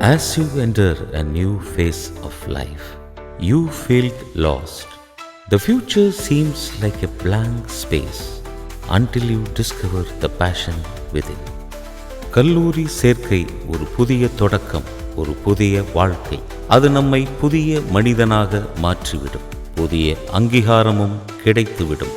As you enter a new phase of life, you feel lost. The future seems like a blank space until you discover the passion within. கல்லூரி சேர்க்கை ஒரு புதிய தொடக்கம் ஒரு புதிய வாழ்க்கை அது நம்மை புதிய மனிதனாக மாற்றிவிடும் புதிய அங்கீகாரமும் கிடைத்துவிடும்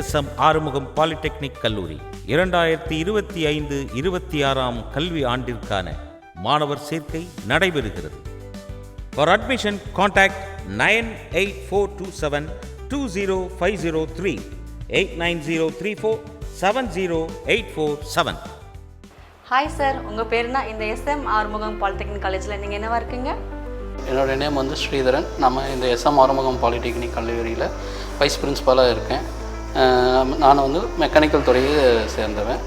எஸ் எம் ஆறுமுகம் பாலிடெக்னிக் கல்லூரி இரண்டாயிரத்தி இருபத்தி ஐந்து இருபத்தி ஆறாம் கல்வி ஆண்டிற்கான மாணவர் சேர்க்கை நடைபெறுகிறது. For admission contact nine eight four two seven two zero five zero three eight nine zero three four seven zero eight four seven hi sir உங்கள் பேருனா இந்த எஸ்எம் ஆறுமுகம் பாலிடெக்னிக் காலேஜில் நீங்கள் என்னவா இருக்கீங்க? என்னோட நேம் வந்து ஸ்ரீதரன். நம்ம இந்த எஸ்எம் ஆறுமுகம் பாலிடெக்னிக் கல்லூரியில் வைஸ் பிரின்ஸிபலாக இருக்கேன். நான் வந்து மெக்கானிக்கல் துறையை சேர்ந்தவன்.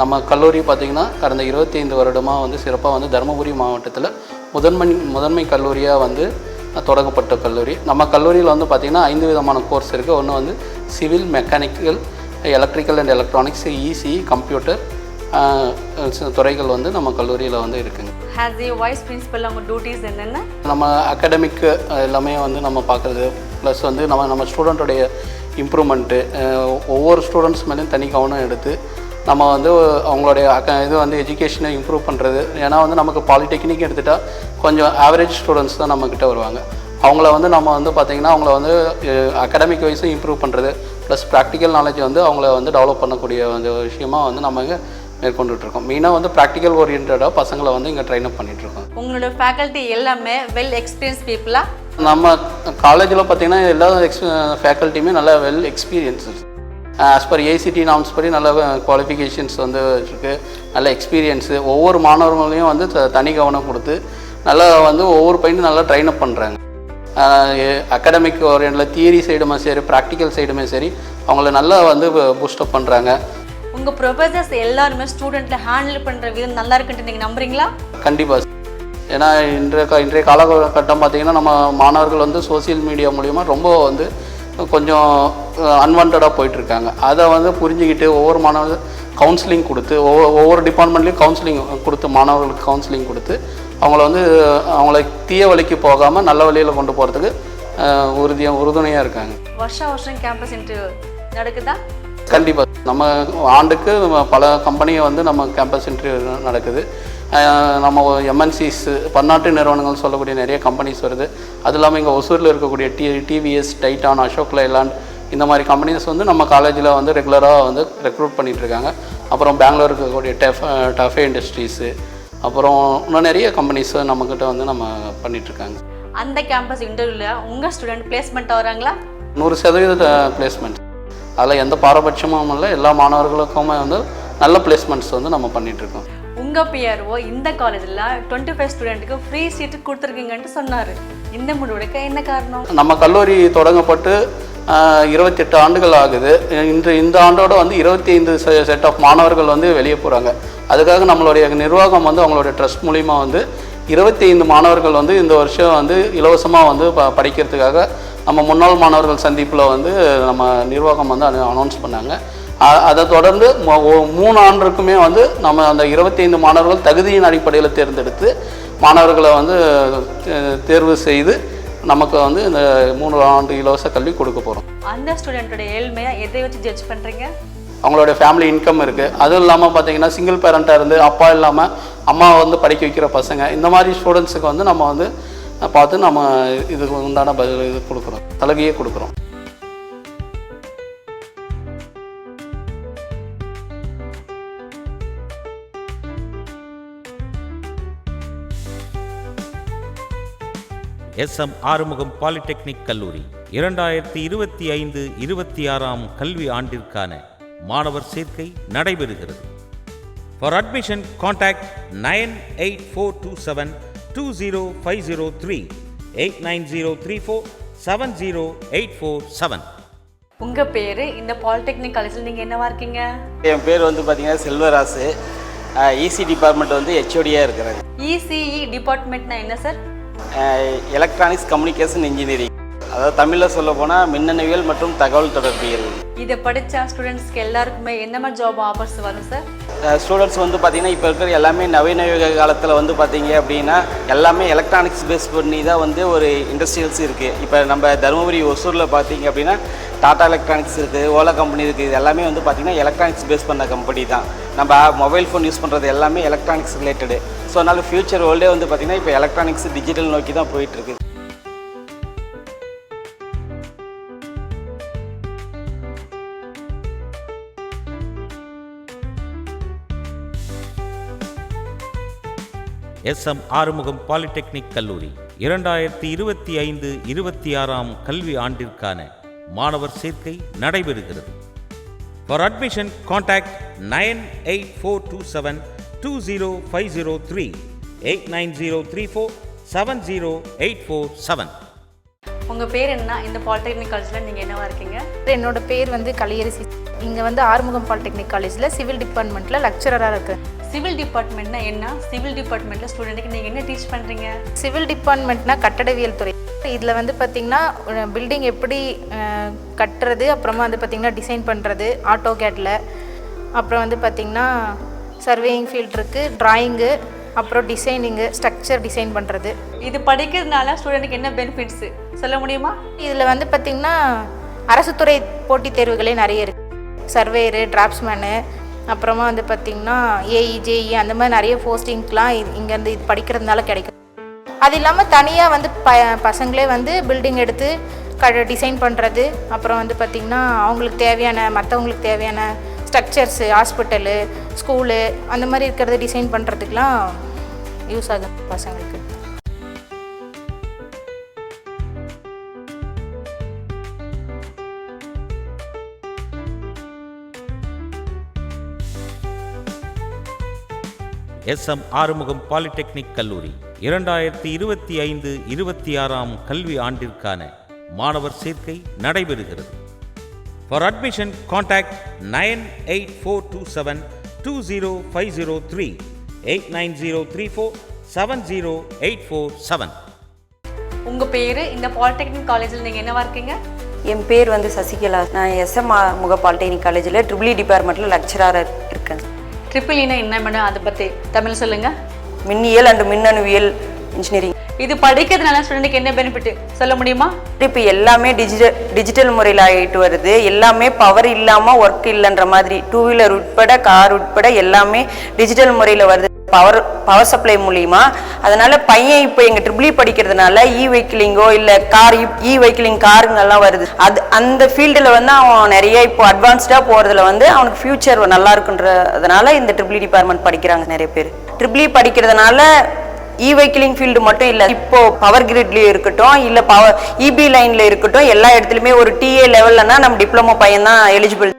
நம்ம கல்லூரி பார்த்திங்கன்னா கடந்த இருபத்தி ஐந்து வருடமாக வந்து சிறப்பாக வந்து தருமபுரி மாவட்டத்தில் முதன்மை முதன்மை கல்லூரியாக வந்து தொடங்கப்பட்ட கல்லூரி. நம்ம கல்லூரியில் வந்து பார்த்திங்கன்னா ஐந்து விதமான கோர்ஸ் இருக்குது ஒன்று வந்து civil mechanical electrical and electronics EC computer துறைகள் வந்து நம்ம கல்லூரியில் வந்து இருக்குங்க. ஹேஸ் ஏ வைஸ் பிரின்சிபல் உங்கள் டியூட்டிஸ் என்னென்ன? நம்ம அகாடமிக் எல்லாமே வந்து நம்ம பார்க்குறது ப்ளஸ் வந்து நம்ம நம்ம ஸ்டூடெண்ட்டுடைய இம்ப்ரூவ்மெண்ட்டு ஒவ்வொரு ஸ்டூடெண்ட்ஸ் மேலேயும் தனி கவனம் எடுத்து நம்ம வந்து அவங்களுடைய அக்க இது வந்து எஜுகேஷனை இம்ப்ரூவ் பண்ணுறது ஏன்னா வந்து நமக்கு பாலிடெக்னிக் எடுத்துகிட்டா கொஞ்சம் ஆவரேஜ் ஸ்டூடெண்ட்ஸ் தான் நம்மக்கிட்ட வருவாங்க. அவங்கள வந்து நம்ம வந்து பார்த்திங்கன்னா அவங்கள வந்து அகாடமிக் வைஸும் இம்ப்ரூவ் பண்ணுறது ப்ளஸ் ப்ராக்டிக்கல் நாலேஜ் வந்து அவங்கள வந்து டெவலப் பண்ணக்கூடிய அந்த விஷயமா வந்து நம்ம மேற்கொண்டுட்ருக்கோம் மெயினாக வந்து ப்ராக்டிக்கல் ஓரியன்டாக பசங்களை வந்து இங்கே ட்ரெயின் அப் பண்ணிகிட்ருக்கோம் உங்களோட ஃபேக்கல்ட்டி எல்லாமே வெல் எக்ஸ்பீரியன்ஸ் பீப்புளாக நம்ம காலேஜில் பார்த்தீங்கன்னா எல்லா எக்ஸ் ஃபேக்கல்ட்டியுமே நல்ல well experiences as per ACT norms படி நல்ல குவாலிஃபிகேஷன்ஸ் வந்து வச்சுருக்கு நல்ல எக்ஸ்பீரியன்ஸு ஒவ்வொரு மாணவர்களையும் வந்து த- தனி கவனம் கொடுத்து நல்லா வந்து ஒவ்வொரு பையனும் நல்லா ட்ரெயின் அப் பண்ணுறாங்க அகாடமிக் ஓரியண்டில் தியரி சைடுமே சரி ப்ராக்டிக்கல் சைடுமே சரி அவங்கள நல்லா வந்து பூஸ்டப் பண்ணுறாங்க உங்கள் ப்ரொஃபசர்ஸ் எல்லாருமே ஸ்டூடெண்ட்டில் ஹேண்டில் பண்ணுற விதம் நல்லா இருக்குன்ட்டு நீங்கள் நம்புறீங்களா? கண்டிப்பாக ஏன்னா இன்றைய கா இன்றைய காலகட்டம் பார்த்திங்கன்னா நம்ம மாணவர்கள் வந்து சோஷியல் மீடியா மூலிமா ரொம்ப வந்து கொஞ்சம் அன்வான்டாக போயிட்டுருக்காங்க. அதை வந்து புரிஞ்சுக்கிட்டு ஒவ்வொரு மாணவர் கவுன்சிலிங் கொடுத்து ஒவ்வொரு ஒவ்வொரு டிபார்ட்மெண்ட்லேயும் கவுன்சிலிங் கொடுத்து மாணவர்களுக்கு கவுன்சிலிங் கொடுத்து அவங்கள வந்து அவங்கள தீய வழிக்கு போகாமல் நல்ல வழியில் கொண்டு போகிறதுக்கு உறுதியாக உறுதுணையாக இருக்காங்க. வருஷம் வருஷம் கேம்பஸ் இன்டர்வியூ நடக்குதா? கண்டிப்பாக நம்ம ஆண்டுக்கு பல கம்பெனியை வந்து நம்ம கேம்பஸ் இன்டர்வியூ நடக்குது. நம்ம எம்என்சிஸ் பன்னாட்டு நிறுவனங்கள் சொல்லக்கூடிய நிறைய கம்பெனிஸ் வருது. அது இல்லாமல் இங்கே ஒசூரில் இருக்கக்கூடிய T TVS Titan Ashok Leyland இந்த மாதிரி கம்பெனிஸ் வந்து நம்ம காலேஜில் வந்து ரெகுலராக வந்து ரெக்ரூட் பண்ணிட்டு இருக்காங்க. அப்புறம் பெங்களூர் இருக்கக்கூடிய டெஃப் டஃபே இண்டஸ்ட்ரீஸு அப்புறம் இன்னும் நிறைய கம்பெனிஸ் நம்மக்கிட்ட வந்து நம்ம பண்ணிகிட்ருக்காங்க அந்த கேம்பஸ் இன்டர்வியூவில் உங்கள் ஸ்டூடெண்ட் பிளேஸ்மெண்ட் வராங்களா? நூறு சதவீத பிளேஸ்மெண்ட் அதில் எந்த பாரபட்சமும் இல்லை எல்லா மாணவர்களுக்குமே வந்து நல்ல பிளேஸ்மெண்ட்ஸ் வந்து நம்ம பண்ணிகிட்ருக்கோம் உங்கள் பிஆர்ஓ இந்த காலேஜில் டுவெண்ட்டி ஃபைவ் ஸ்டூடெண்ட்டுக்கு ஃப்ரீ சீட்டு கொடுத்துருக்கீங்கன்ட்டு சொன்னார். இந்த முடிவெடுக்க என்ன காரணம்? நம்ம கல்லூரி தொடங்கப்பட்டு இருபத்தெட்டு ஆண்டுகள் ஆகுது. இன்று இந்த ஆண்டோட வந்து இருபத்தி ஐந்து செட் ஆஃப் மாணவர்கள் வந்து வெளியே போகிறாங்க அதுக்காக நம்மளுடைய நிர்வாகம் வந்து அவங்களுடைய ட்ரஸ்ட் மூலிமா வந்து இருபத்தி ஐந்து மாணவர்கள் வந்து இந்த வருஷம் வந்து இலவசமாக வந்து ப படிக்கிறதுக்காக நம்ம முன்னாள் மாணவர்கள் சந்திப்பில் வந்து நம்ம நிர்வாகம் வந்து அனௌன்ஸ் பண்ணாங்க. அதை தொடர்ந்து மூணு ஆண்டுக்குமே வந்து நம்ம அந்த இருபத்தைந்து மாணவர்கள் தகுதியின் அடிப்படையில் தேர்ந்தெடுத்து மாணவர்களை வந்து தேர்வு செய்து நமக்கு வந்து இந்த மூணு ஆண்டு இலவச கல்வி கொடுக்க போகிறோம் அந்த ஸ்டூடெண்ட்டோட ஏழ்மையை எதை வச்சு ஜட்ஜ் பண்ணுறீங்க அவங்களோட ஃபேமிலி இன்கம் இருக்குது அதுவும் இல்லாமல் பார்த்தீங்கன்னா சிங்கிள் பேரண்ட்டாக இருந்து அப்பா இல்லாமல் அம்மா வந்து படிக்க வைக்கிற பசங்க இந்த மாதிரி ஸ்டூடெண்ட்ஸுக்கு வந்து நம்ம வந்து பார்த்து நம்ம இதுக்கு உண்டான பதில் இது கொடுக்குறோம். சலுகையே கொடுக்குறோம். எஸ் எம் ஆறுமுகம் பாலிடெக்னிக் கல்லூரி. இரண்டாயிரத்தி இருபத்தி ஐந்து இருபத்தி ஆறாம் கல்வி ஆண்டிற்கான மாணவர் சேர்க்கை நடைபெறுகிறது. For admission contact nine eight four two seven two zero five zero three eight nine zero three four seven zero eight four seven. உங்கள் பேர்? இந்த பாலிடெக்னிக் காலேஜில் நீங்கள் என்னவா இருக்கீங்க? என் பேர் வந்து பார்த்தீங்கன்னா செல்வராசு. இசி டிபார்ட்மெண்ட் வந்து ஹெச்ஓடியாக இருக்கிறேன். இசிஇ டிபார்ட்மெண்ட்னா என்ன சார் எலக்ட்ரானிக்ஸ் கம்யூனிகேஷன் இன்ஜினியரிங் அதாவது தமிழில் சொல்ல போனால் மின்னணுவியல் மற்றும் தகவல் தொடர்பியல். இதை படித்தா ஸ்டூடெண்ட்ஸ்க்கு எல்லாருக்குமே என்ன மாதிரி ஜாப் ஆஃபர்ஸ் வரும் சார் ஸ்டூடெண்ட்ஸ் வந்து பார்த்திங்கன்னா இப்போ இருக்கிற எல்லாமே நவீன யுக காலத்தில் வந்து பார்த்திங்க அப்படின்னா எல்லாமே எலக்ட்ரானிக்ஸ் பேஸ் பண்ணி தான் வந்து ஒரு இண்டஸ்ட்ரியல்ஸ் இருக்குது இப்போ நம்ம தருமபுரி ஒசூரில் பார்த்தீங்க அப்படின்னா டாடா எலக்ட்ரானிக்ஸ் இருக்குது ஓலா கம்பெனி இருக்குது இது எல்லாமே வந்து பார்த்தீங்கன்னா எலக்ட்ரானிக்ஸ் பேஸ் பண்ண கம்பெனி தான். நம்ம மொபைல் ஃபோன் யூஸ் பண்ணுறது எல்லாமே எலக்ட்ரானிக்ஸ் ரிலேட்டடு ஸோ அதனால் ஃபியூச்சர் வேர்ல்டே வந்து பார்த்தீங்கன்னா இப்போ எலக்ட்ரானிக்ஸ் டிஜிட்டல் நோக்கி தான் போயிட்டுருக்கு எஸ் எம் ஆறுமுகம் பாலிடெக்னிக் கல்லூரி. இரண்டாயிரத்தி இருபத்தி ஐந்து இருபத்தி ஆறாம் கல்வி ஆண்டிற்கான மாணவர் சேர்க்கை நடைபெறுகிறது. For admission contact nine eight four two seven two zero five zero three eight nine zero three four seven zero eight four seven உங்கள் பேர் என்ன இந்த பாலிடெக்னிக் காலேஜில் நீங்கள் என்னவா இருக்கீங்க? என்னோட பேர் வந்து கலியரசி. இங்கே வந்து ஆறுமுகம் பாலிடெக்னிக் காலேஜில் சிவில் டிபார்ட்மெண்ட்டில் லெக்சரராக இருக்கேன் சிவில் டிபார்ட்மெண்ட்னா என்ன? சிவில் டிபார்ட்மெண்ட்டில் ஸ்டூடெண்ட்டுக்கு நீங்கள் என்ன டீச் பண்ணுறீங்க சிவில் டிபார்ட்மெண்ட்னா கட்டடவியல் துறை. இதில் வந்து பார்த்திங்கன்னா பில்டிங் எப்படி கட்டுறது அப்புறமா வந்து பார்த்திங்கன்னா டிசைன் பண்ணுறது ஆட்டோ கேட்டில் அப்புறம் வந்து பார்த்திங்கன்னா சர்வேயிங் ஃபீல்ட் இருக்குது ட்ராயிங்கு அப்புறம் டிசைனிங்கு ஸ்ட்ரக்சர் டிசைன் பண்ணுறது இது படிக்கிறதுனால ஸ்டூடெண்ட்டுக்கு என்ன பெனிஃபிட்ஸு? சொல்ல முடியுமா? இதில் வந்து பார்த்திங்கன்னா அரசு துறை போட்டித் தேர்வுகளே நிறைய இருக்குது சர்வேயரு டிராப்ஸ்மேனு அப்புறமா வந்து பார்த்திங்கன்னா ஏஇ ஜேஇ அந்த மாதிரி நிறைய போஸ்டிங்க்கெலாம் இங்கேருந்து இது படிக்கிறதுனால கிடைக்கும் அது இல்லாமல் தனியாக வந்து ப பசங்களே வந்து பில்டிங் எடுத்து க டிசைன் பண்ணுறது அப்புறம் வந்து பார்த்திங்கன்னா அவங்களுக்கு தேவையான மற்றவங்களுக்கு தேவையான ஸ்ட்ரக்சர்ஸு ஹாஸ்பிட்டலு ஸ்கூலு அந்த மாதிரி இருக்கிறத டிசைன் பண்ணுறதுக்கெலாம் யூஸ் ஆகுது பசங்களுக்கு. எஸ் எம் ஆறுமுகம் பாலிடெக்னிக் கல்லூரி. இரண்டாயிரத்தி இருபத்தி ஐந்து இருபத்தி ஆறாம் கல்வி ஆண்டிற்கான மாணவர் சேர்க்கை நடைபெறுகிறது. For admission contact nine eight four two seven two zero five zero three eight nine zero three four seven zero eight four seven உங்கள் பேர் இந்த பாலிடெக்னிக் காலேஜில் நீங்கள் என்னவா இருக்கீங்க? என் பேர் வந்து சசிகலா. நான் எஸ்எம் முக பாலிடெக்னிக் காலேஜில் ட்ரிபிளி டிபார்ட்மெண்ட்டில் லெக்சராக இருக்கேன். ட்ரிபிள் ஈனா என்ன மேடம் அதை பற்றி தமிழ் சொல்லுங்கள் மின்னியல் அண்ட் மின்னணுவியல் இன்ஜினியரிங் இது படிக்கிறதுனால ஸ்டூடெண்ட்டுக்கு என்ன பெனிஃபிட் சொல்ல முடியுமா? இப்போ எல்லாமே டிஜிட்டல் டிஜிட்டல் முறையில் ஆகிட்டு வருது. எல்லாமே பவர் இல்லாமல் ஒர்க் இல்லைன்ற மாதிரி டூ வீலர் உட்பட கார் உட்பட எல்லாமே டிஜிட்டல் முறையில் வருது. பவர் பவர் சப்ளை மூலியமா. அதனால பையன் இப்போ எங்கள் ட்ரிபிளி e படிக்கிறதுனால இ வெஹிக்கிளிங்கோ இல்லை கார் இ வெஹிக்கிளிங் காருங்கெல்லாம் வருது. அது அந்த ஃபீல்டில் வந்து அவன் நிறைய இப்போ அட்வான்ஸ்டாக போகிறதுல வந்து அவனுக்கு ஃப்யூச்சர் நல்லா இருக்குன்றதுனால இந்த ட்ரிபிளி டிபார்ட்மெண்ட் e படிக்கிறாங்க நிறைய பேர். ட்ரிபிளி e படிக்கிறதுனால இ வெஹிக்கிளிங் ஃபீல்டு மட்டும் இல்லை இப்போ பவர் கிரிட்லேயும் இருக்கட்டும் இல்லை பவர் இபி லைனில் இருக்கட்டும் எல்லா இடத்துலையுமே ஒரு டிஏ லெவல்லனா நம்ம டிப்ளமோ பையன் தான் எலிஜிபிள்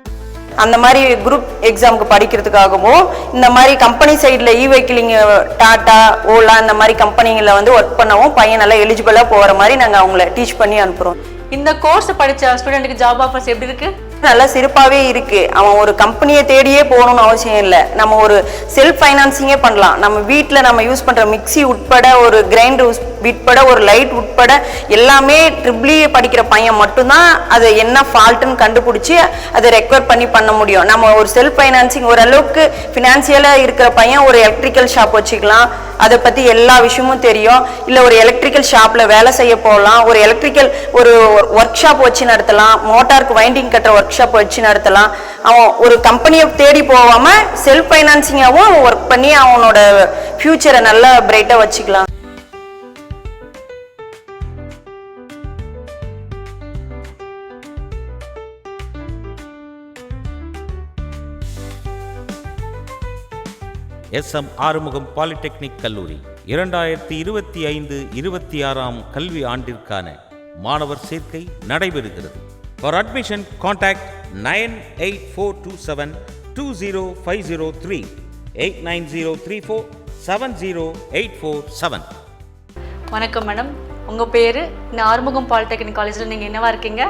அந்த மாதிரி குரூப் எக்ஸாமுக்கு படிக்கிறதுக்காகவும் இந்த மாதிரி கம்பெனி சைடில் இ வெஹிக்கிளிங் டாட்டா ஓலா இந்த மாதிரி கம்பெனிங்களில் வந்து ஒர்க் பண்ணவும் பையன் நல்லா எலிஜிபிளாக போகிற மாதிரி நாங்கள் அவங்கள டீச் பண்ணி அனுப்புகிறோம் இந்த கோர்ஸ் படித்த ஸ்டூடெண்ட்டுக்கு ஜாப் ஆஃபர்ஸ் எப்படி இருக்குது நல்லா சிறப்பாகவே இருக்கு. அவன் ஒரு கம்பெனியை தேடியே போகணும்னு அவசியம் இல்லை. நம்ம ஒரு செல்ஃப் ஃபைனான்சிங்கே பண்ணலாம். நம்ம வீட்டில் நம்ம யூஸ் பண்ணுற மிக்ஸி உட்பட ஒரு கிரைண்டர் உட்பட ஒரு லைட் உட்பட எல்லாமே ட்ரிபிளி படிக்கிற பையன் மட்டும்தான் அது என்ன ஃபால்ட்டுன்னு கண்டுபிடிச்சி அதை ரெக்வர் பண்ணி பண்ண முடியும். நம்ம ஒரு செல்ஃப் ஃபைனான்சிங் ஓரளவுக்கு ஃபினான்சியலாக இருக்கிற பையன் ஒரு எலக்ட்ரிக்கல் ஷாப் வச்சுக்கலாம். அதை பற்றி எல்லா விஷயமும் தெரியும். இல்லை ஒரு எலக்ட்ரிக்கல் ஷாப்பில் வேலை செய்ய போகலாம். ஒரு எலக்ட்ரிக்கல் ஒரு ஒர்க் ஷாப் வச்சு நடத்தலாம். மோட்டாருக்கு வைண்டிங் கட்டுற ஒர்க் ஷாப் வச்சு நடத்தலாம். அவன் ஒரு கம்பெனியை தேடி போகாமல் செல்ஃப் ஃபைனான்சிங்காகவும் ஒர்க் பண்ணி அவனோட ஃப்யூச்சரை நல்லா பிரைட்டாக வச்சுக்கலாம். எஸ் எம் ஆறுமுகம் பாலிடெக்னிக் கல்லூரி. இரண்டாயிரத்தி இருபத்தி ஐந்து இருபத்தி ஆறாம் கல்வி ஆண்டிற்கான மாணவர் சேர்க்கை நடைபெறுகிறது. For admission contact nine eight four two seven two zero five zero three eight nine zero three four seven zero eight four seven வணக்கம் மேடம். உங்கள் பேர்? இந்த ஆறுமுகம் பாலிடெக்னிக் காலேஜில் நீங்கள் என்னவா இருக்கீங்க?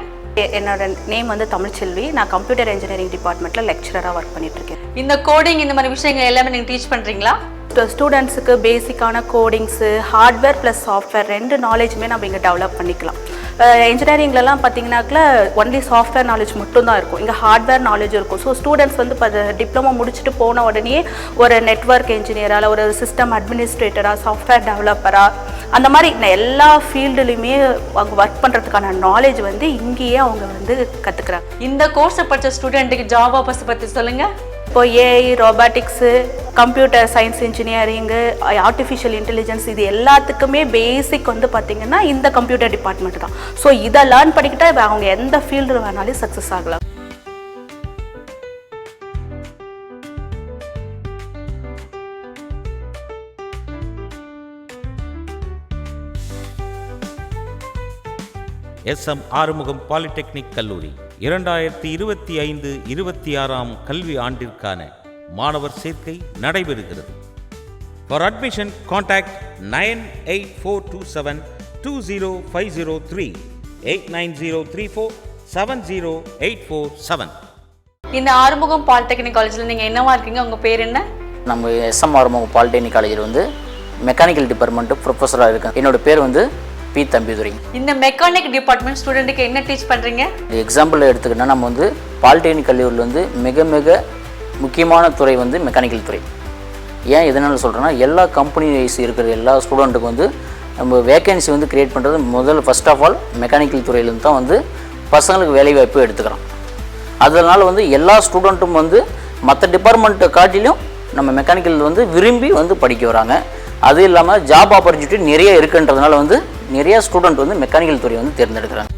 என்னோட நேம் வந்து தமிழ்ச்செல்வி நான் கம்ப்யூட்டர் இன்ஜினியரிங் டிபார்ட்மெண்ட்டில் லெக்சரராக ஒர்க் பண்ணிட்டு இருக்கேன். இந்த கோடிங் இந்த மாதிரி விஷயங்கள் எல்லாமே நீங்கள் டீச் பண்ணுறீங்களா ஸ்டூடெண்ட்ஸுக்கு பேசிக்கான கோடிங்ஸு ஹார்ட்வேர் ப்ளஸ் சாஃப்ட்வேர் ரெண்டு நாலேஜுமே நம்ம இங்கே டெவலப் பண்ணிக்கலாம். இன்ஜினியரிங்லலாம் பார்த்தீங்கன்னாக்கல ஒன்லி சாஃப்ட்வேர் நாலேஜ் மட்டும்தான் இருக்கும். இங்கே ஹார்ட்வேர் நாலேஜ் இருக்கும். ஸோ ஸ்டூடெண்ட்ஸ் வந்து இப்போ டிப்ளமோ முடிச்சுட்டு போன உடனே ஒரு நெட்வொர்க் இன்ஜினியராக ஒரு சிஸ்டம் அட்மினிஸ்ட்ரேட்டராக சாஃப்ட்வேர் டெவலப்பராக அந்த மாதிரி நான் எல்லா ஃபீல்டுலையுமே அவங்க ஒர்க் பண்ணுறதுக்கான நாலேஜ் வந்து இங்கேயே அவங்க வந்து கற்றுக்குறாங்க இந்த கோர்ஸை படித்த ஸ்டூடெண்ட்டுக்கு ஜாப் ஆப்பர்ஸ் பற்றி சொல்லுங்கள் இப்போ AI robotics computer science engineering artificial intelligence இது எல்லாத்துக்குமே பேசிக் வந்து பார்த்திங்கன்னா இந்த கம்ப்யூட்டர் டிபார்ட்மெண்ட் தான். ஸோ இதை லேர்ன் பண்ணிக்கிட்டா இப்ப அவங்க எந்த ஃபீல்டு வேணாலும் சக்ஸஸ் ஆகலாம். எஸ் எம் ஆறுமுகம் பாலிடெக்னிக் கல்லூரி. இரண்டாயிரத்தி இருபத்தி ஐந்து இருபத்தி ஆறாம் கல்வி ஆண்டிற்கான மாணவர் சேர்க்கை நடைபெறுகிறது. For admission contact nine eight four two seven two zero five zero three eight nine zero three four seven zero eight four seven இந்த ஆறுமுகம் பாலிடெக்னிக் காலேஜில் நீங்கள் என்னவா இருக்கீங்க? உங்கள் பேர் என்ன? நம்ம எஸ்எம் ஆர்மோக பாலிடெக்னிக் காலேஜில் வந்து மெக்கானிக்கல் டிபார்ட்மெண்ட்டு ப்ரொஃபஸராக இருக்கேன். என்னோட பேர் வந்து பி தம்பிதுரை இந்த மெக்கானிக் டிபார்ட்மெண்ட் ஸ்டூடெண்ட்டுக்கு என்ன டீச் பண்ணுறீங்க எக்ஸாம்பிள் எடுத்துக்கிட்டோம்னா நம்ம வந்து பாலிடெக்னிக் கல்லூரியில் வந்து மிக மிக முக்கியமான துறை வந்து மெக்கானிக்கல் துறை. ஏன் எதனால சொல்கிறேன்னா எல்லா கம்பெனி வைஸ் இருக்கிற எல்லா ஸ்டூடெண்ட்டுக்கும் வந்து நம்ம வேகன்சி வந்து கிரியேட் பண்ணுறது முதல்ல ஃபர்ஸ்ட் ஆஃப் ஆல் மெக்கானிக்கல் துறையிலேருந்து தான் வந்து பசங்களுக்கு வேலைவாய்ப்பு எடுத்துக்கிறோம். அதனால் வந்து எல்லா ஸ்டூடெண்ட்டும் வந்து மற்ற டிபார்ட்மெண்ட்டை காட்டிலும் நம்ம மெக்கானிக்கல் வந்து விரும்பி வந்து படிக்க வராங்க. அது இல்லாமல் ஜாப் ஆப்பர்ச்சுனிட்டி நிறைய இருக்குன்றதுனால வந்து நிறைய ஸ்டூடெண்ட் வந்து மெக்கானிக்கல் துறையை வந்து தேர்ந்தெடுக்கிறாங்க.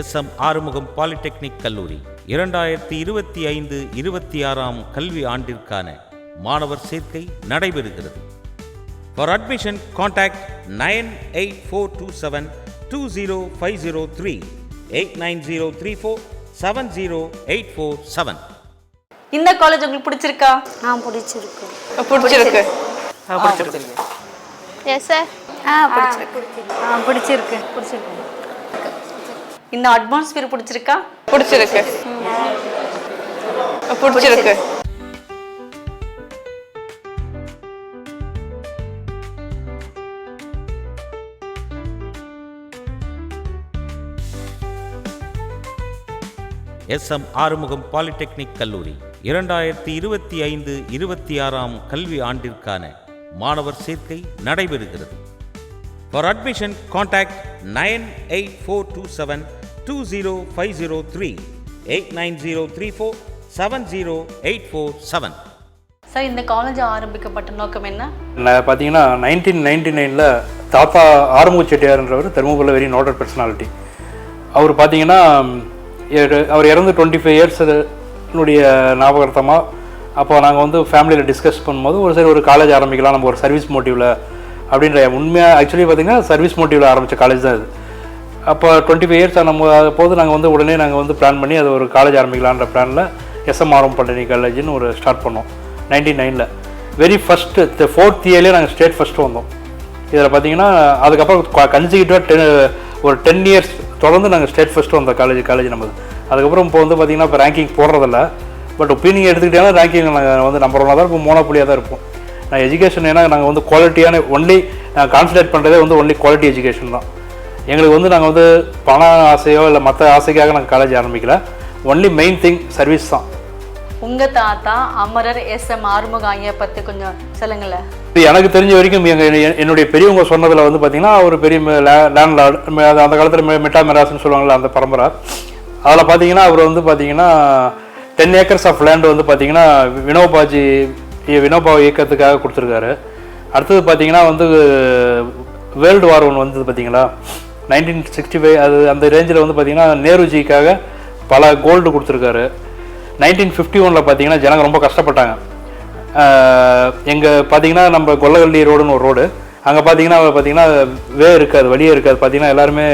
எஸ் எம் ஆறுமுகம் பாலிடெக்னிக் கல்லூரி இரண்டாயிரத்தி இருபத்தி ஐந்து இருபத்தி ஆறாம் கல்வி ஆண்டிற்கான மாணவர் சேர்க்கை நடைபெறுகிறது. For admission contact nine eight four two seven two zero five zero three. Eight nine zero three four seven zero eight four seven. இந்த காலேஜ் உங்களுக்கு பிடிச்சிருக்கா? ஆ பிடிச்சிருக்கு. பிடிச்சிருக்கு. எஸ் சார் ஆ பிடிச்சிருக்கு. ஆ பிடிச்சிருக்கு. பிடிச்சிருக்கு. இந்த அட்மாஸ்பியர் பிடிச்சிருக்கா? பிடிச்சிருக்கு. பிடிச்சிருக்கு. எஸ் எம் ஆறுமுகம் பாலிடெக்னிக் கல்லூரி. இரண்டாயிரத்தி இருபத்தி ஐந்து இருபத்தி ஆறாம் கல்வி ஆண்டிற்கான மாணவர் சேர்க்கை நடைபெறுகிறது. For admission contact nine eight four two seven two zero five zero three eight nine zero three four seven zero eight four seven sir இந்த காலேஜ் ஆரம்பிக்கப்பட்ட நோக்கம் என்ன? நான் பார்த்தீங்கன்னா நைன்டீன் நைன்டி நைனில் தாத்தா ஆறுமுக செட்டியார்ன்றவர் தருமபுரியில் வெரி நோட்டட் பர்சனாலிட்டி அவர் பார்த்தீங்கன்னா அவர் இறந்து டுவெண்ட்டி ஃபைவ் இயர்ஸுடைய ஞாபகார்த்தமாக அப்போ நாங்கள் வந்து ஃபேமிலியில் டிஸ்கஸ் பண்ணும்போது ஒரு சரி ஒரு காலேஜ் ஆரம்பிக்கலாம் நம்ம ஒரு சர்வீஸ் மோட்டிவில் அப்படின்ற உண்மையாக ஆக்சுவலி பார்த்தீங்கன்னா சர்வீஸ் மோட்டிவில் ஆரம்பித்த காலேஜ் தான் இது அப்போ டுவெண்ட்டி ஃபைவ் இயர்ஸ் நம்ம போது நாங்கள் வந்து உடனே நாங்கள் வந்து பிளான் பண்ணி அது ஒரு காலேஜ் ஆரம்பிக்கலான்ற பிளானில் எஸ்எம்ஆர்எம் பட்டணி காலேஜ்னு ஒரு ஸ்டார்ட் பண்ணோம் நைன்டீன் நைனில் வெரி ஃபஸ்ட்டு ஃபோர்த் இயர்லேயே நாங்கள் ஸ்டேட் ஃபஸ்ட்டு வந்தோம். இதில் பார்த்தீங்கன்னா அதுக்கப்புறம் கன்சிக்யூட்டிவாக டென் ஒரு டென் இயர்ஸ் தொடர்ந்து நாங்கள் ஸ்டேட் ஃபஸ்ட்டு வந்த காலேஜ் காலேஜ் நம்ம அதுக்கப்புறம் இப்போ வந்து பார்த்தீங்கன்னா இப்போ ரேங்கிங் போடுறதில்ல. பட் ஒப்பீனியன் எடுத்துக்கிட்டேன்னா ரேங்கிங் நாங்கள் வந்து நம்பர் ஒன்னாக தான் இருப்போம் மோனோப்புலியாக தான் இருப்போம். நான் எஜுகேஷன் ஏன்னா நாங்கள் வந்து குவாலிட்டியான ஒன்லி கான்சன்ட்ரேட் பண்ணுறதே வந்து ஒன்லி குவாலிட்டி எஜுகேஷன் தான். எங்களுக்கு வந்து நாங்கள் வந்து பண ஆசையோ இல்லை மற்ற ஆசைக்காக நாங்கள் காலேஜ் ஆரம்பிக்கல. ஒன்லி மெயின் திங் சர்வீஸ் தான். உங்கள் தாத்தா அமரர் எஸ் எம் ஆறுமுக ஐயா பற்றி கொஞ்சம் சொல்லுங்களேன். இப்போ எனக்கு தெரிஞ்ச வரைக்கும் எங்கள் என்னுடைய பெரியவங்க சொன்னதில் வந்து பார்த்தீங்கன்னா ஒரு பெரிய லேண்ட்லார்டு அந்த காலத்தில் மெட்டா மெராஸ்னு சொல்லுவாங்கள்ல அந்த பரம்பரை. அதில் பார்த்தீங்கன்னா அவர் வந்து பார்த்தீங்கன்னா டென் ஏக்கர்ஸ் ஆஃப் லேண்டு வந்து பார்த்தீங்கன்னா வினோபாஜி வினோபா இயக்கத்துக்காக கொடுத்துருக்காரு. அடுத்தது பார்த்தீங்கன்னா வந்து வேர்ல்டு வார் ஒன்று வந்தது பார்த்தீங்களா நைன்டீன் சிக்ஸ்டி ஃபைவ் அது அந்த ரேஞ்சில் வந்து பார்த்தீங்கன்னா நேருஜிக்காக பல கோல்டு கொடுத்துருக்காரு. நைன்டீன் ஃபிஃப்டி ஒனில் பார்த்தீங்கன்னா ஜனங்க ரொம்ப கஷ்டப்பட்டாங்க. எங்கே பார்த்தீங்கன்னா நம்ம கொல்லகல்லி ரோடுன்னு ஒரு ரோடு. அங்கே பார்த்தீங்கன்னா பார்த்தீங்கன்னா வே இருக்காது வழியே இருக்காது. பார்த்தீங்கன்னா எல்லாருமே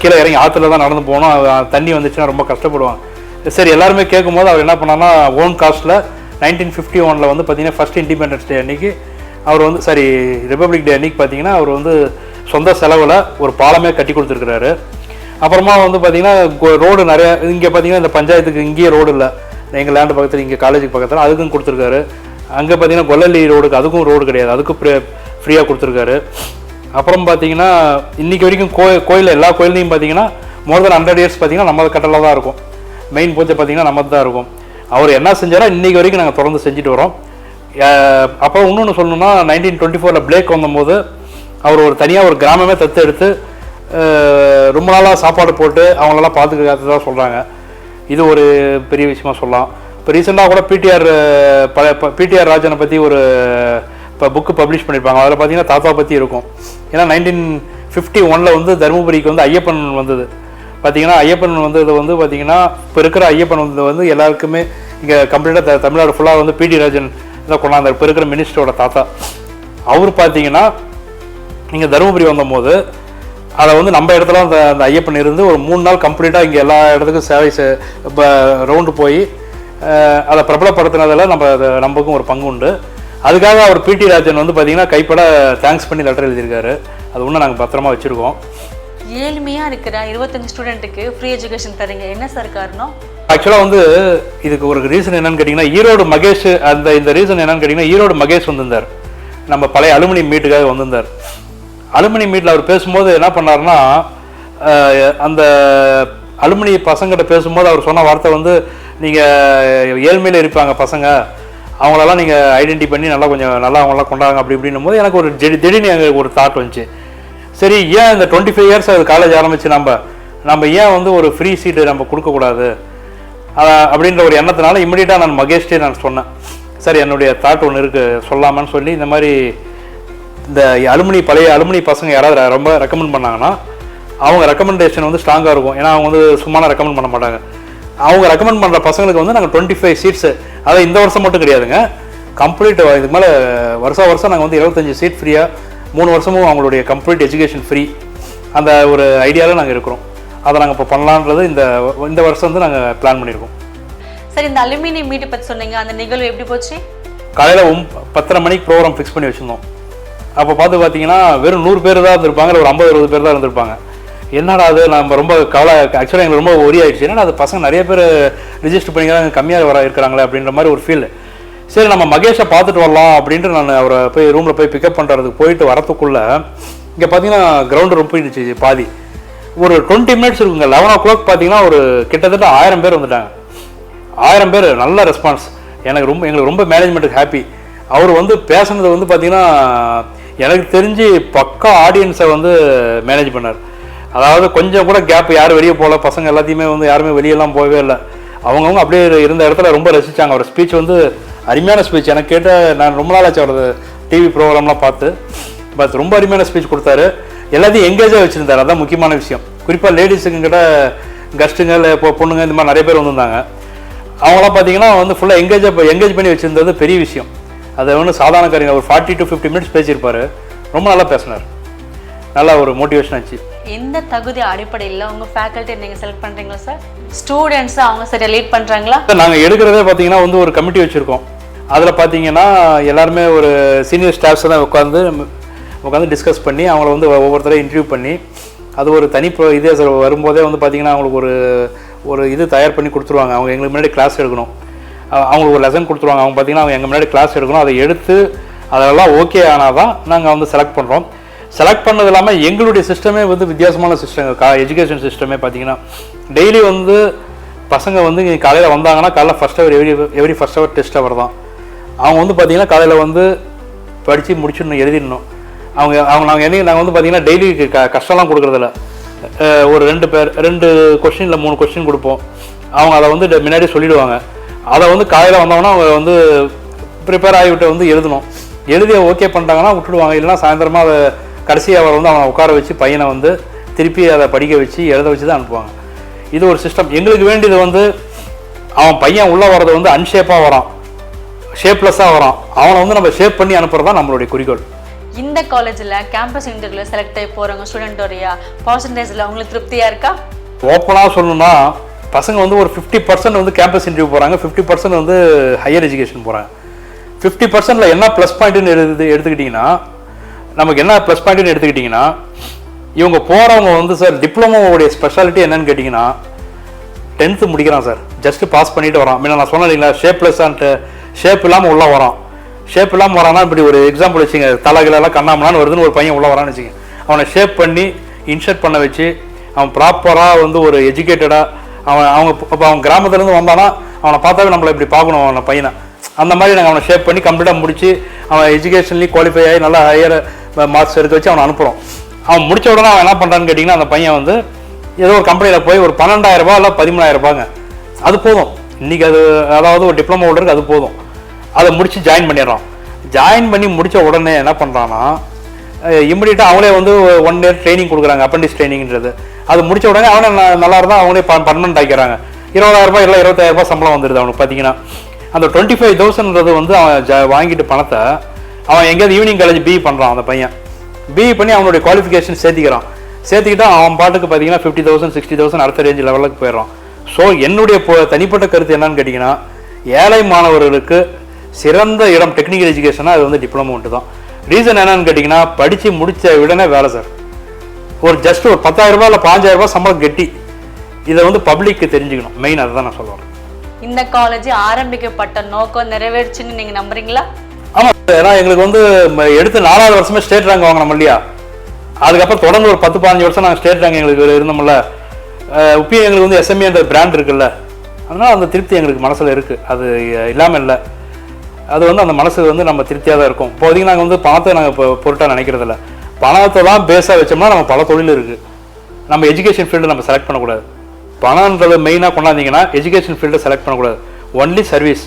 கீழே இறங்கி ஆற்றுல தான் நடந்து போகணும். தண்ணி வந்துச்சுன்னா ரொம்ப கஷ்டப்படுவாங்க. சரி எல்லாருமே கேட்கும்போது அவர் என்ன பண்ணார்னா ஓன் காஸ்ட்டில் நைன்டீன் ஃபிஃப்டி ஒனில் வந்து பார்த்தீங்கன்னா ஃபஸ்ட் இண்டிபெண்டன்ஸ் டே அன்னைக்கு அவர் வந்து சாரி ரிப்பப்ளிக் டே அன்னைக்கு பார்த்தீங்கன்னா அவர் வந்து சொந்த செலவில் ஒரு பாலமே கட்டி கொடுத்துருக்குறாரு. அப்புறமா வந்து பார்த்தீங்கன்னா ரோடு நிறையா இங்கே பார்த்தீங்கன்னா இந்த பஞ்சாயத்துக்கு இங்கேயே ரோடு இல்லை. எங்கள் லேண்டு பக்கத்தில் இங்கே காலேஜுக்கு பக்கத்தில் அதுக்கும் கொடுத்துருக்காரு. அங்கே பார்த்தீங்கன்னா கொல்லல்லி ரோடுக்கு அதுக்கும் ரோடு கிடையாது. அதுக்கும் ஃப்ரீயாக கொடுத்துருக்காரு. அப்புறம் பார்த்தீங்கன்னா இன்னைக்கு வரைக்கும் கோ கோயில் எல்லா கோயில்லையும் பார்த்தீங்கன்னா மோர் தென் ஹண்ட்ரட் இயர்ஸ் பார்த்தீங்கன்னா நம்ம கட்டளை தான் இருக்கும். மெயின் பூஜை பார்த்தீங்கன்னா நம்ம தான் இருக்கும். அவர் என்ன செஞ்சாரோ இன்றைக்கி வரைக்கும் நாங்கள் தொடர்ந்து செஞ்சுட்டு வரோம். அப்போ இன்னொன்று சொல்லணும்னா நைன்டீன் டுவெண்ட்டி ஃபோரில் பிளேக் வந்தபோது அவர் ஒரு தனியாக ஒரு கிராமமே தத்து எடுத்து ரொம்ப நாளாக சாப்பாடு போட்டு அவங்களெல்லாம் பார்த்துக்கிறதா சொல்கிறாங்க இது ஒரு பெரிய விஷயமா சொல்லலாம். இப்போ ரீசெண்டாக கூட பிடிஆர் பல பிடிஆர் ராஜனை பற்றி ஒரு இப்போ புக்கு பப்ளிஷ் பண்ணியிருப்பாங்க அதில் பார்த்தீங்கன்னா தாத்தா பற்றி இருக்கும். ஏன்னா நைன்டீன் ஃபிஃப்டி ஒனில் வந்து தருமபுரிக்கு வந்து ஐயப்பன் வந்தது. பார்த்தீங்கன்னா ஐயப்பன் வந்தது வந்து பார்த்தீங்கன்னா இப்போ இருக்கிற ஐயப்பன் வந்தது வந்து எல்லாருக்குமே இங்கே கம்ப்ளீட்டாக தமிழ்நாடு ஃபுல்லாக வந்து பிடி ராஜன் தான் கொண்டாந்தார். இப்போ இருக்கிற மினிஸ்டரோட தாத்தா. அவர் பார்த்தீங்கன்னா இங்கே தருமபுரி வந்தபோது அதை வந்து நம்ம இடத்துல அந்த அந்த ஐயப்பன் இருந்து ஒரு மூணு நாள் கம்ப்ளீட்டாக இங்கே எல்லா இடத்துக்கும் சேவை ரவுண்டு போய் அதை பிரபலப்படுத்தினதில் நம்ம அதை நமக்கும் ஒரு பங்கு உண்டு. அதுக்காக அவர் பிடி ராஜன் வந்து பார்த்தீங்கன்னா கைப்பட தேங்க்ஸ் பண்ணி லெட்டர் எழுதியிருக்காரு. அது இன்னும் நாங்கள் பத்திரமா வச்சுருக்கோம். ஏழ்மையாக இருக்கிற இருபத்தஞ்சு ஸ்டூடெண்ட்டுக்கு ஃப்ரீ எஜுகேஷன் தரீங்க. என்ன சார் காரணம்? ஆக்சுவலாக வந்து இதுக்கு ஒரு ரீசன் என்னன்னு கேட்டிங்கன்னா ஈரோடு மகேஷ் அந்த இந்த ரீசன் என்னன்னு கேட்டிங்கன்னா ஈரோடு மகேஷ் வந்திருந்தார். நம்ம பழைய அலுமினி மீட்டுக்காக வந்திருந்தார். அலுமினி மீட்டில் அவர் பேசும்போது என்ன பண்ணாருன்னா அஹ், அந்த அலுமினி பசங்கிட்ட பேசும்போது அவர் சொன்ன வார்த்தை வந்து நீங்கள் ஏழ்மையில் இருப்பாங்க பசங்க அவங்களெல்லாம் நீங்கள் ஐடென்டி பண்ணி நல்லா கொஞ்சம் நல்லா அவங்களாம் கொண்டாங்க அப்படி இப்படின்னும் போது எனக்கு ஒரு திடீர் திடீர்னு எனக்கு ஒரு தாட் வந்துச்சு. சரி ஏன் இந்த டுவெண்ட்டி ஃபைவ் இயர்ஸ் அது காலேஜ் ஆரம்பிச்சு நம்ம நம்ம ஏன் வந்து ஒரு ஃப்ரீ சீட்டு நம்ம கொடுக்கக்கூடாது? அப்படின்ற ஒரு எண்ணத்தினால இமிடியட்டாக நான் மகேஷ்டே நான் சொன்னேன். சார் என்னுடைய தாட் ஒன்று இருக்குது சொல்லாமான்னு சொல்லி இந்த மாதிரி இந்த அலுமினி பழைய அலுமினி பசங்க யாராவது ரொம்ப ரெக்கமெண்ட் பண்ணாங்கன்னா அவங்க ரெக்கமெண்டேஷன் வந்து ஸ்ட்ராங்காக இருக்கும். ஏன்னா அவங்க வந்து சும்மாலாம் ரெக்கமெண்ட் பண்ண மாட்டாங்க. அவங்க ரெக்கமெண்ட் பண்ணுற பசங்களுக்கு வந்து நாங்கள் டுவெண்ட்டி ஃபைவ் சீட்ஸு அதாவது இந்த வருஷம் மட்டும் கிடையாதுங்க. கம்ப்ளீட் இதுக்கு மேலே வருஷம் வருஷம் நாங்கள் வந்து இருபத்தஞ்சி சீட் ஃப்ரீயாக மூணு வருஷமும் அவங்களுடைய கம்ப்ளீட் எஜுகேஷன் ஃப்ரீ அந்த ஒரு ஐடியாவில் நாங்கள் இருக்கிறோம். அதை நாங்கள் இப்போ பண்ணலான்றது இந்த இந்த வருஷம் வந்து நாங்கள் பிளான் பண்ணியிருக்கோம். சார் இந்த அலுமினி மீட்டை பற்றி சொன்னீங்க. அந்த நிகழ்வு எப்படி போச்சு? காலையில் ஒம் பத்தரை மணிக்கு ப்ரோக்ராம் ஃபிக்ஸ் பண்ணி வச்சுருந்தோம். அப்போ பார்த்து பார்த்தீங்கன்னா வெறும் நூறு பேர் தான் இருந்திருப்பாங்க இல்ல ஒரு ஐம்பது அறுபது பேர் தான் இருந்திருப்பாங்க. என்னடா அது? நம்ம ரொம்ப கவலை ஆக்சுவலாக எங்களுக்கு ரொம்ப ஒரி ஆயிடுச்சு. என்னடா அது? பசங்க நிறைய பேர் ரிஜிஸ்டர் பண்ணிக்கிறாங்க கம்மியாக வர இருக்கிறாங்களே அப்படின்ற மாதிரி ஒரு ஃபீல் சரி நம்ம மகேஷை பார்த்துட்டு வரலாம் அப்படின்ட்டு நான் அவரை போய் ரூமில் போய் பிக்கப் பண்ணுறதுக்கு போயிட்டு வரத்துக்குள்ளே இங்கே பார்த்தீங்கன்னா கிரவுண்டு ரொம்ப இருந்துச்சு பாதி. ஒரு டுவெண்ட்டி மினிட்ஸ் இருக்குங்க. லெவன் ஓ கிளாக் பார்த்தீங்கன்னா ஒரு கிட்டத்தட்ட ஆயிரம் பேர் வந்துட்டாங்க. ஆயிரம் பேர் நல்ல ரெஸ்பான்ஸ் எனக்கு ரொம்ப எங்களுக்கு ரொம்ப மேனேஜ்மெண்ட்டுக்கு ஹாப்பி அவர் வந்து பேசுனது வந்து பார்த்தீங்கன்னா எனக்கு தெரிஞ்சு பக்கா ஆடியன்ஸை வந்து மேனேஜ் பண்ணார். அதாவது கொஞ்சம் கூட கேப் யாரும் வெளியே போகல. பசங்க எல்லாத்தையுமே வந்து யாருமே வெளியெல்லாம் போகவே இல்லை. அவங்கவுங்க அப்படியே இருந்த இடத்துல ரொம்ப ரசித்தாங்க அவர் ஸ்பீச் வந்து அருமையான ஸ்பீச் எனக்கு கேட்ட நான் ரொம்ப நாளாச்சு அவரது டிவி ப்ரோக்ராம்லாம் பார்த்து. பட் ரொம்ப அருமையான ஸ்பீச் கொடுத்தாரு. எல்லாத்தையும் எங்கேஜாக வச்சுருந்தார். அதான் முக்கியமான விஷயம். குறிப்பாக லேடிஸுங்க கிட்ட கஸ்ட்டுங்க இல்லை இப்போ பொண்ணுங்க இந்த மாதிரி நிறைய பேர் வந்திருந்தாங்க. அவங்களாம் பார்த்தீங்கன்னா வந்து ஃபுல்லாக எங்கேஜாக எங்கேஜ் பண்ணி வச்சுருந்தது பெரிய விஷயம். அதை ஒன்றும் சாதாரண காரியம் ஒரு ஃபார்ட்டி டு ஃபிஃப்டி மினிட்ஸ் பேசியிருப்பார். ரொம்ப நல்லா பேசினார். நல்லா ஒரு மோட்டிவேஷன் ஆச்சு. எந்த தகுதி அடிப்படையில் உங்கள் ஃபேக்கல்ட்டி நீங்கள் செலக்ட் பண்ணுறீங்களா சார் ஸ்டூடெண்ட்ஸை அவங்க சரியாக லீட் பண்ணுறாங்களா நாங்கள் எடுக்கிறதே பார்த்தீங்கன்னா வந்து ஒரு கமிட்டி வச்சுருக்கோம். அதில் பார்த்தீங்கன்னா எல்லாருமே ஒரு சீனியர் ஸ்டாஃப்ஸ் தான் உட்காந்து உட்காந்து டிஸ்கஸ் பண்ணி அவங்கள வந்து ஒவ்வொருத்தரையும் இன்டர்வியூ பண்ணி அது ஒரு தனி இதே சார் வரும்போதே வந்து பார்த்திங்கன்னா அவங்களுக்கு ஒரு ஒரு இது தயார் பண்ணி கொடுத்துருவாங்க. அவங்க எங்களுக்கு முன்னாடி கிளாஸ் எடுக்கணும். அவங்களுக்கு ஒரு லெசன் கொடுத்துருவாங்க. அவங்க பார்த்திங்கன்னா அவங்க எங்கள் முன்னாடி கிளாஸ் எடுக்கணும். அதை எடுத்து அதெல்லாம் ஓகே ஆனால் தான் நாங்கள் வந்து செலக்ட் பண்ணுறோம் செலக்ட் பண்ணது இல்லாமல் எங்களுடைய சிஸ்டமே வந்து வித்தியாசமான சிஸ்டம் கா எஜுகேஷன் சிஸ்டமே பார்த்தீங்கன்னா டெய்லி வந்து பசங்க வந்து இங்கே காலையில் வந்தாங்கன்னா காலைல first hour every every first hour test hour தான். அவங்க வந்து பார்த்தீங்கன்னா காலையில் வந்து படித்து முடிச்சிடணும் எழுதிடணும். அவங்க அவங்க நாங்கள் என்ன நாங்கள் வந்து பார்த்தீங்கன்னா டெய்லி க கஷ்டம்லாம் கொடுக்குறதில்ல. ஒரு ரெண்டு பேர் ரெண்டு கொஸ்டின் இல்லை மூணு கொஸ்டின் கொடுப்போம். அவங்க அதை வந்து முன்னாடி சொல்லிடுவாங்க. அதை வந்து காலையில் வந்தாங்கன்னா அவங்க வந்து ப்ரிப்பேர் ஆகிவிட்டு வந்து எழுதணும். எழுதி ஓகே பண்ணிட்டாங்கன்னா விட்டுடுவாங்க. இல்லைன்னா சாயந்தரமாக அதை கடைசி அவர் வந்து அவனை உட்கார வச்சு பையனை வந்து திருப்பி அதை படிக்க வச்சு எழுத வச்சு தான் அனுப்புவாங்க. இது ஒரு சிஸ்டம் எங்களுக்கு வேண்டியது வந்து அவன் பையன் உள்ளே வர்றது வந்து அன்ஷேப்பாக வரான். ஷேப்லெஸ்ஸாக வரான். அவனை வந்து நம்ம ஷேப் பண்ணி அனுப்புறது தான் நம்மளுடைய குறிக்கோள். இந்த காலேஜில் கேம்பஸ் இன்டர்வியூவில் செலக்ட் ஆகி போகிறவங்க ஸ்டூடெண்ட்டோடைய பர்சன்டேஜில் உங்களுக்கு திருப்தியாக இருக்கா? ஓப்பனாக சொல்லணும்னா பசங்க வந்து ஒரு ஃபிஃப்டி பர்சன்ட் வந்து கேம்பஸ் இன்டர்வியூ போகிறாங்க ஃபிஃப்டி பர்சன்ட் வந்து ஹையர் எஜுகேஷன் போகிறாங்க ஃபிஃப்டி பர்சன்டில் என்ன ப்ளஸ் பாயிண்ட்னு எடுத்து எடுத்துக்கிட்டிங்கன்னா நமக்கு என்ன ப்ளஸ் பாயிண்ட்னு எடுத்துக்கிட்டிங்கன்னா இவங்க போகிறவங்க வந்து சார் டிப்ளமோவுடைய ஸ்பெஷாலிட்டி என்னன்னு கேட்டிங்கன்னா டென்த்து முடிக்கிறான் சார் ஜஸ்ட் பாஸ் பண்ணிட்டு வரான். முன்ன நான் சொன்னேன் இல்லைங்களா ஷேப்லெஸ்ஸான்ட்டு ஷேப் இல்லாமல் உள்ளே வரான். ஷேப் இல்லாமல் வரான்னா இப்படி ஒரு எக்ஸாம்பிள் வச்சுங்க. தலைகளெல்லாம் கண்ணாமலான்னு வருதுன்னு ஒரு பையன் உள்ளே வரான்னு வச்சுங்க. அவனை ஷேப் பண்ணி இன்ஷர்ட் பண்ண வச்சு அவன் ப்ராப்பராக வந்து ஒரு எஜுகேட்டடாக அவன் அவங்க இப்போ அவன் கிராமத்துலேருந்து வந்தானா அவனை பார்த்தாவே நம்மளை இப்படி பார்க்கணும் அவனை பையனை. அந்த மாதிரி நாங்கள் அவனை ஷேப் பண்ணி கம்ப்ளீட்டாக முடிச்சு அவன் எஜுகேஷன்லி குவாலிஃபை ஆகி நல்லா ஹையர் மார்க்ஸ் எடுக்க வச்சு அவனை அனுப்புகிறோம் அவன் முடிச்ச உடனே அவன் என்ன பண்ணுறான்னு கேட்டிங்கன்னா அந்த பையன் வந்து ஏதோ ஒரு கம்பெனியில் போய் ஒரு பன்னெண்டாயிரம் ரூபாய் இல்லை பதிமூணாயிரம் ரூபாங்க அது போதும். இன்றைக்கி அது அதாவது ஒரு டிப்ளமோ ஹோல்டருக்கு அது போதும். அதை முடித்து ஜாயின் பண்ணிடுறான். ஜாயின் பண்ணி முடித்த உடனே என்ன பண்ணுறான்னா இம்மிடியட்டாக அவங்களே வந்து ஒன் இயர் ட்ரைனிங் கொடுக்குறாங்க அப்பண்டிஸ் ட்ரைனிங்ன்றது அது முடித்த உடனே அவனே நல்லா இருந்தால் அவங்களே பர்மனெண்ட் ஆகிக்கிறாங்க இருபதாயிரரூபா இல்லை இருபத்தாயிரம் ரூபாய் சம்பளம் வந்துடுது அவனுக்கு பார்த்தீங்கன்னா அந்த டுவெண்ட்டி ஃபைவ் தௌசண்ட்றது வந்து அவன் ஜ வாங்கிட்டு பணத்தை அவன் எங்கேயாவது ஈவினிங் காலேஜ் பிஇ பண்ணுறான் அந்த பையன். பிஇ பண்ணி அவனுடைய குவாலிஃபிகேஷன் சேர்த்திக்கிறான். சேர்த்துக்கிட்டா அவன் பாட்டுக்கு பார்த்தீங்கன்னா ஃபிஃப்டி தௌசண்ட் சிக்ஸ்டி தௌசண்ட் அடுத்த ரேஞ்ச் லெவலுக்கு போயிடுறான். ஸோ என்னுடைய தனிப்பட்ட கருத்து என்னன்னு கேட்டிங்கன்னா ஏழை மாணவர்களுக்கு சிறந்த இடம் டெக்னிக்கல் எஜுகேஷனாக அது வந்து டிப்ளமோன்ட்டு தான். ரீசன் என்னன்னு கேட்டிங்கன்னா படித்து முடித்த உடனே வேலை சார். ஒரு ஜஸ்ட் ஒரு பத்தாயிரம் இல்லை பாஞ்சாயிரரூபா சம்பளம் கெட்டி இதை வந்து பப்ளிக்கு தெரிஞ்சுக்கணும். மெயின் அதை தான் நான் சொல்லுவேன் இந்த காலேஜ் ஆரம்பிக்கப்பட்ட நோக்கம் நிறைவேறுச்சுன்னு நீங்கள் நம்புறீங்களா? ஆமாம் ஏன்னா எங்களுக்கு வந்து எடுத்து நாலாவது வருஷமே ஸ்டேட் ரேங்க் வாங்கினோம் இல்லையா? அதுக்கப்புறம் தொடர்ந்து ஒரு பத்து பதினஞ்சு வருஷம் நாங்கள் ஸ்டேட் ரேங்க் எங்களுக்கு இருந்தோம்ல. அஹ் இப்பயும் எங்களுக்கு வந்து எஸ்எம்ஏன்ற பிராண்ட் இருக்குல்ல. அதனால் அந்த திருப்தி எங்களுக்கு மனசில் இருக்குது அது இல்லாமல் இல்லை. அது வந்து அந்த மனசு வந்து நம்ம திருப்தியாக தான் இருக்கும். இப்போதைக்கு நாங்கள் வந்து பணத்தை நாங்கள் இப்போ பொருட்டாக நினைக்கிறதில்ல பணத்தை தான் பேஸாக வச்சோம்னா நம்ம பல தொழில் இருக்குது நம்ம எஜுகேஷன் ஃபீல்டு நம்ம செலக்ட் பண்ணக்கூடாது. பணன்றது மெயினாக கொண்டாந்தீங்கன்னா எஜுகேஷன் ஃபீல்டை செலக்ட் பண்ணக்கூடாது. Only service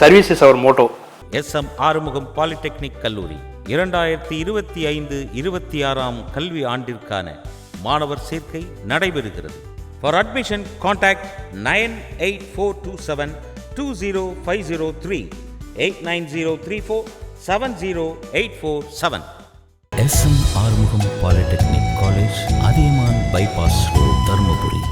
service is our motto S M Arumugam polytechnic கல்லூரி. இரண்டாயிரத்தி இருபத்தி ஐந்து இருபத்தி ஆறாம் கல்வி ஆண்டிற்கான மாணவர் சேர்க்கை நடைபெறுகிறது. For admission contact nine eight four two seven two zero five zero three eight nine zero three four seven zero eight four seven S M Arumugam polytechnic college Athiyaman bypass road Dharmapuri.